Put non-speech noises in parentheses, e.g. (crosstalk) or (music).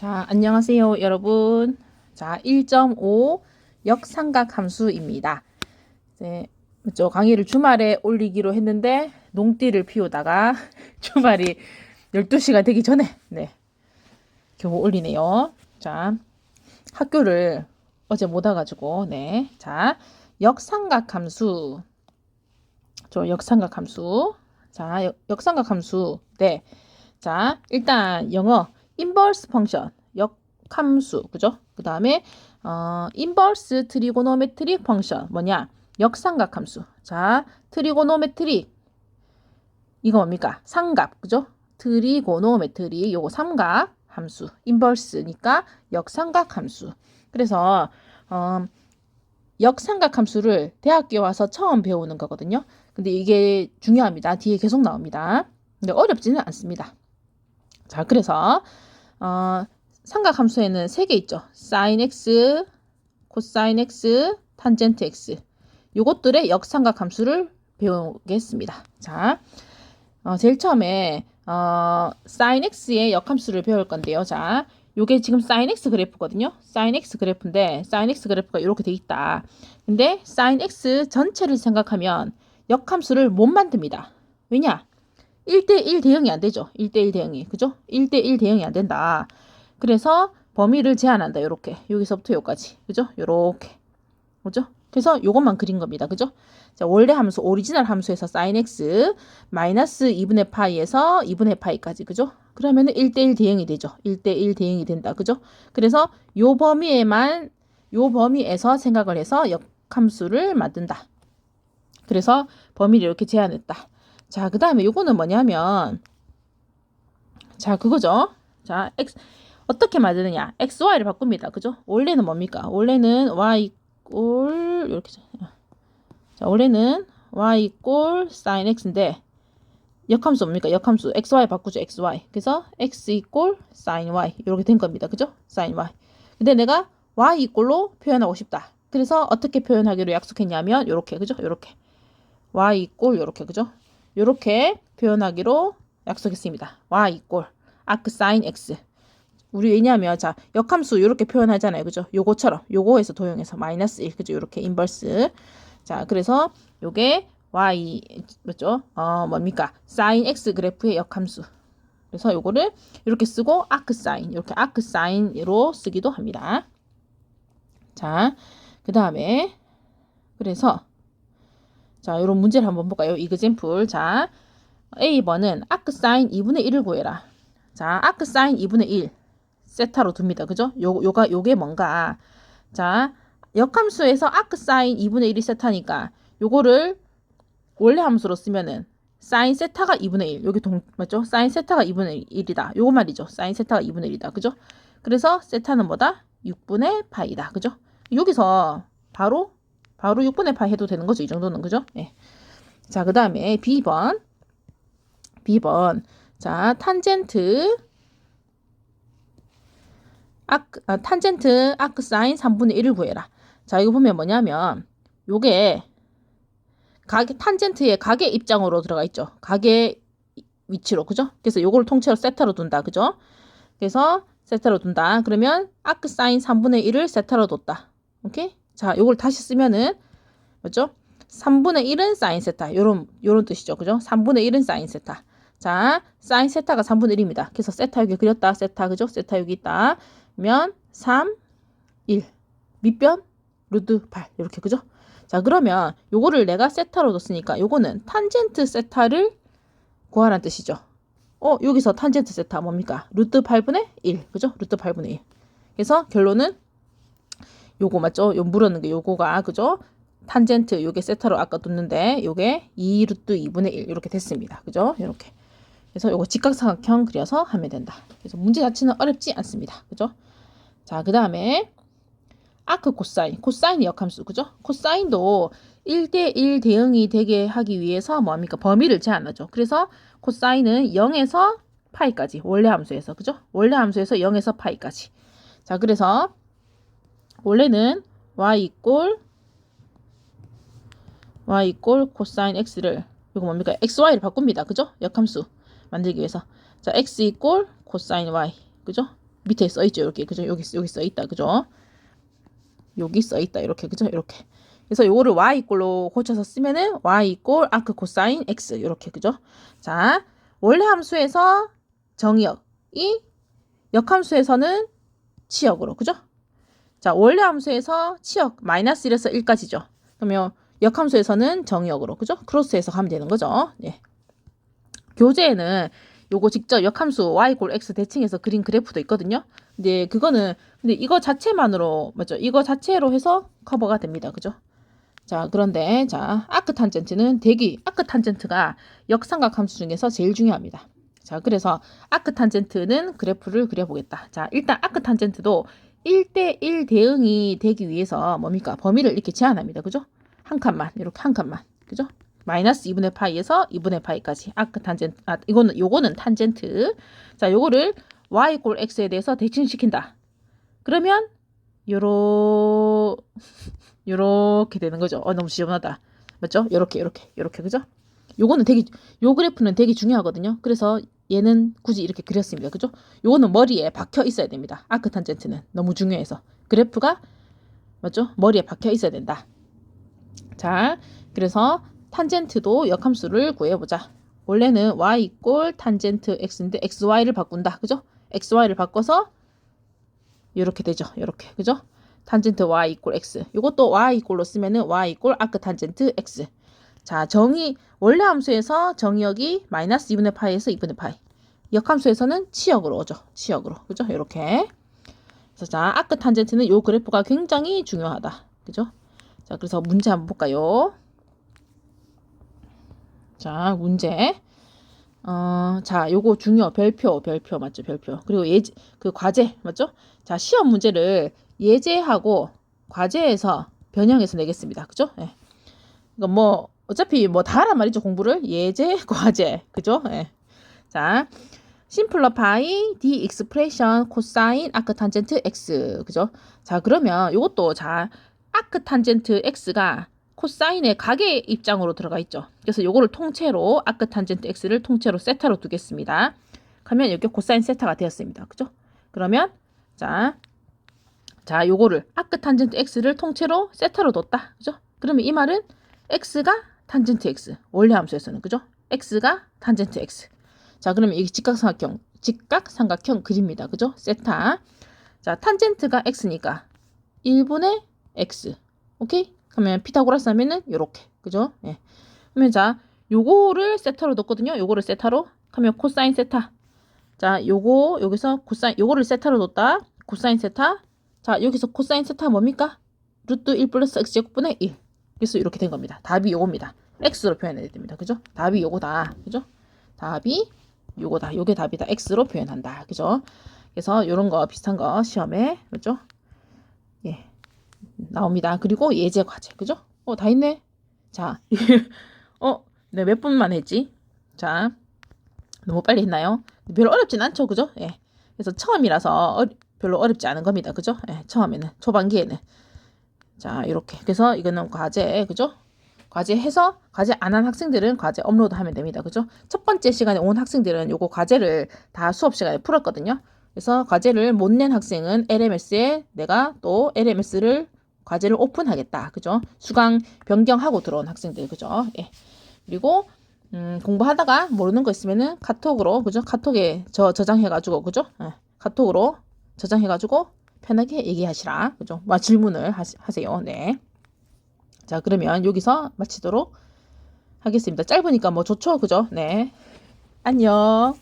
자, 안녕하세요, 여러분. 자, 1.5 역삼각 함수입니다. 네, 저 강의를 주말에 올리기로 했는데 농띠를 피우다가 (laughs) 주말이 12시가 되기 전에 네. 겨우 올리네요. 자, 학교를 어제 못 와가지고 네. 자, 역삼각 함수. 저 역삼각 함수. 자, 역, 역삼각 함수. 네. 자, 일단 영어 인버스 펑션 역함수 그죠? 그 다음에 어, 인버스 트리고노메트릭 펑션 뭐냐? 역삼각 함수. 자, 트리고노메트릭 이거 뭡니까? 삼각 그죠? 트리고노메트릭 요거 삼각 함수 인버스니까 역삼각 함수. 그래서 어, 역삼각 함수를 대학교에 와서 처음 배우는 거거든요. 근데 이게 중요합니다. 뒤에 계속 나옵니다. 근데 어렵지는 않습니다. 자, 그래서 어, 삼각 함수에는 세개 있죠. sin x, 코사인 x, 탄젠트 x. 요것들의 역삼각 함수를 배우겠습니다. 자, 어, 제일 처음에 어, sin x의 역함수를 배울 건데요. 자, 요게 지금 sin x 그래프거든요. sin x 그래프인데 sin x 그래프가 이렇게 돼 있다. 근데 sin x 전체를 생각하면 역함수를 못 만듭니다. 왜냐? 1대1 대응이 안 되죠. 1대1 대응이. 그죠? 1대1 대응이 안 된다. 그래서 범위를 제한한다. 요렇게. 여기서부터 여기까지. 그죠? 요렇게. 그죠? 그래서 요것만 그린 겁니다. 그죠? 자, 원래 함수, 오리지널 함수에서 sin x 마이너스 2분의 파이에서 2분의 파이까지. 그죠? 그러면은 1대1 대응이 되죠. 1대1 대응이 된다. 그죠? 그래서 요 범위에만 요 범위에서 생각을 해서 역함수를 만든다. 그래서 범위를 이렇게 제한했다. 자, 그 다음에 요거는 뭐냐면, 자, 그거죠. 자, x, 어떻게 만드느냐. xy를 바꿉니다. 그죠? 원래는 뭡니까? 원래는 y 꼴, 이렇게. 자, 원래는 y 꼴 sin x인데, 역함수 뭡니까? 역함수. xy 바꾸죠. xy. 그래서 x 이꼴 sin y. 이렇게 된 겁니다. 그죠? sin y. 근데 내가 y 이꼴로 표현하고 싶다. 그래서 어떻게 표현하기로 약속했냐면, 요렇게. 그죠? 요렇게. y 이꼴 요렇게. 그죠? 요렇게 표현하기로 약속했습니다. y 이꼴 아크 사인 x. 우리 왜냐하면 자 역함수 요렇게 표현하잖아요. 그죠? 요거처럼 요거에서 도용해서 마이너스 1 그죠? 요렇게 인버스. 자, 그래서 요게 y 맞죠? 어, 뭡니까? 사인 x 그래프의 역함수. 그래서 요거를 이렇게 쓰고 아크 사인 이렇게 아크 사인으로 쓰기도 합니다. 자, 그 다음에 그래서 자, 이런 문제를 한번 볼까요? 이그젠플. 자, A번은 아크 사인 2분의 1을 구해라. 자, 아크 사인 2분의 1 세타로 둡니다. 그죠? 요, 요가, 요게 뭔가. 자, 역함수에서 아크 사인 2분의 1이 세타니까 요거를 원래 함수로 쓰면은 사인 세타가 2분의 1. 여기 동, 맞죠? 사인 세타가 2분의 1이다. 요거 말이죠. 사인 세타가 2분의 1이다. 그죠? 그래서 세타는 뭐다? 6분의 파이다. 그죠? 여기서 바로 바로 6분의 파이 해도 되는 거죠. 이 정도는. 그죠? 예. 자, 그 다음에 B번. B번. 자, 탄젠트. 아크, 아, 탄젠트 아크 사인 3분의 1을 구해라. 자, 이거 보면 뭐냐면, 요게, 가게, 탄젠트의 가게 입장으로 들어가 있죠. 가게 위치로. 그죠? 그래서 요거를 통째로 세타로 둔다. 그죠? 그래서 세타로 둔다. 그러면 아크 사인 3분의 1을 세타로 뒀다. 오케이? 자, 요걸 다시 쓰면은 맞죠? 3분의 1은 사인 세타. 요런 요런 뜻이죠. 그죠? 3분의 1은 사인 세타. 자, 사인 세타가 3분의 1입니다. 그래서 세타 여기 그렸다. 세타 그죠? 세타 여기 있다. 그러면 3 1 밑변 루트 8 이렇게 그죠? 자, 그러면 요거를 내가 세타로 뒀으니까 요거는 탄젠트 세타를 구하라는 뜻이죠. 어, 여기서 탄젠트 세타 뭡니까? 루트 8분의 1. 그죠? 루트 8분의 1. 그래서 결론은 요거 맞죠? 요 물었는 게 요거가 그죠? 탄젠트 요게 세타로 아까 뒀는데 요게 2 루트 2분의 1 이렇게 됐습니다. 그죠? 이렇게. 그래서 요거 직각삼각형 그려서 하면 된다. 그래서 문제 자체는 어렵지 않습니다. 그죠? 자, 그 다음에 아크 코사인. 코사인의 역함수. 그죠? 코사인도 1대1 대응이 되게 하기 위해서 뭐합니까? 범위를 제한하죠. 그래서 코사인은 0에서 파이까지 원래 함수에서 그죠? 원래 함수에서 0에서 파이까지. 자, 그래서 원래는 y 이꼴 y 이꼴 코사인 x를 이거 뭡니까? xy를 바꿉니다. 그죠? 역함수 만들기 위해서. 자, x 이꼴 코사인 y. 그죠? 밑에 써 있죠. 이렇게 그죠? 여기 여기 써 있다. 그죠? 여기 써 있다. 이렇게 그죠? 이렇게. 그래서 요거를 y 이꼴로 고쳐서 쓰면은 y 이꼴 아크 코사인 x 이렇게 그죠? 자, 원래 함수에서 정의역이 역함수에서는 치역으로 그죠? 자, 원래 함수에서 치역 마이너스 1에서 1까지죠. 그러면 역함수에서는 정의역으로 그죠? 크로스해서 가면 되는 거죠. 예. 교재에는 요거 직접 역함수 y 꼴 x 대칭해서 그린 그래프도 있거든요. 근데 그거는 근데 이거 자체만으로 맞죠? 이거 자체로 해서 커버가 됩니다. 그죠? 자, 그런데 자, 아크 탄젠트는 대기 아크 탄젠트가 역삼각 함수 중에서 제일 중요합니다. 자, 그래서 아크 탄젠트는 그래프를 그려보겠다. 자, 일단 아크 탄젠트도 1대1 대응이 되기 위해서 뭡니까? 범위를 이렇게 제한합니다. 그죠? 한 칸만, 이렇게 한 칸만. 그죠? 마이너스 2분의 파이에서 2분의 파이까지. 아크 탄젠트, 아, 이거는, 요거는 탄젠트. 자, 요거를 y 꼴 x에 대해서 대칭시킨다. 그러면, 요러, 요렇게 되는 거죠. 어, 너무 지저분하다. 맞죠? 요렇게, 요렇게, 요렇게, 그죠? 요거는 되게, 요 그래프는 되게 중요하거든요. 그래서 얘는 굳이 이렇게 그렸습니다. 그죠? 요거는 머리에 박혀 있어야 됩니다. 아크 탄젠트는 너무 중요해서. 그래프가 맞죠? 머리에 박혀 있어야 된다. 자, 그래서 탄젠트도 역함수를 구해보자. 원래는 y 이꼴 탄젠트 x인데 xy를 바꾼다. 그죠? xy를 바꿔서 이렇게 되죠. 이렇게. 그죠? 탄젠트 y 이꼴 x. 이것도 y 이꼴로 쓰면은 y 이꼴 아크 탄젠트 x. 자, 정의 원래 함수에서 정의역이 마이너스 2분의 파이에서 2분의 파이. 역함수에서는 치역으로 오죠. 치역으로. 그죠? 이렇게. 그래서 자, 아크 탄젠트는 요 그래프가 굉장히 중요하다. 그죠? 자, 그래서 문제 한번 볼까요? 자, 문제. 어, 자, 요거 중요 별표, 별표 맞죠? 별표. 그리고 예제 그 과제 맞죠? 자, 시험 문제를 예제하고 과제에서 변형해서 내겠습니다. 그죠? 예. 이거 뭐 어차피 뭐 다 하란 말이죠. 공부를 예제, (laughs) 과제. 그죠? 예. 자, 심플러파이 디 익스프레션 코사인 아크 탄젠트 x. 그죠? 자, 그러면 요것도 자, 아크 탄젠트 x가 코사인의 각의 입장으로 들어가 있죠. 그래서 요거를 통째로 아크 탄젠트 x를 통째로 세타로 두겠습니다. 그러면 이렇게 코사인 세타가 되었습니다. 그죠? 그러면 자, 자, 요거를 아크 탄젠트 x를 통째로 세타로 뒀다. 그죠? 그러면 이 말은 x가 탄젠트 x. 원래 함수에서는 그죠? x가 탄젠트 x. 자, 그러면 이게 직각삼각형, 직각삼각형 그립니다. 그죠? 세타. 자, 탄젠트가 x니까 1분의 x. 오케이? 그러면 피타고라스 하면은 요렇게. 그죠? 예. 그러면 자, 요거를 세타로 뒀거든요. 요거를 세타로. 하면 코사인 세타. 자, 요거 여기서 코사인 요거를 세타로 뒀다. 코사인 세타. 자, 여기서 코사인 세타 뭡니까? 루트 1 플러스 x 제곱분의 1. 그래서 이렇게 된 겁니다. 답이 요겁니다. X로 표현해야 됩니다. 그죠? 답이 요거다. 그죠? 답이 요거다. 요게 답이다. x로 표현한다. 그죠? 그래서 요런 거 비슷한 거 시험에 그죠? 예. 나옵니다. 그리고 예제 과제. 그죠? 어, 다 있네. 자. (laughs) 어, 네, 몇 분만 했지? 자. 너무 빨리 했나요? 별로 어렵진 않죠. 그죠? 예. 그래서 처음이라서 어, 별로 어렵지 않은 겁니다. 그죠? 예, 처음에는 초반기에는 자, 이렇게. 그래서 이거는 과제, 그죠? 과제 해서 과제 안 한 학생들은 과제 업로드 하면 됩니다. 그죠? 첫 번째 시간에 온 학생들은 요거 과제를 다 수업 시간에 풀었거든요. 그래서 과제를 못 낸 학생은 LMS에 내가 또 LMS를 과제를 오픈하겠다. 그죠? 수강 변경하고 들어온 학생들. 그죠? 예. 그리고 음, 공부하다가 모르는 거 있으면은 카톡으로 그죠? 카톡에 저 저장해 가지고 그죠? 예. 카톡으로 저장해 가지고 편하게 얘기하시라. 그죠? 뭐 질문을 하시, 하세요. 네. 자, 그러면 여기서 마치도록 하겠습니다. 짧으니까 뭐 좋죠. 그죠? 네. 안녕.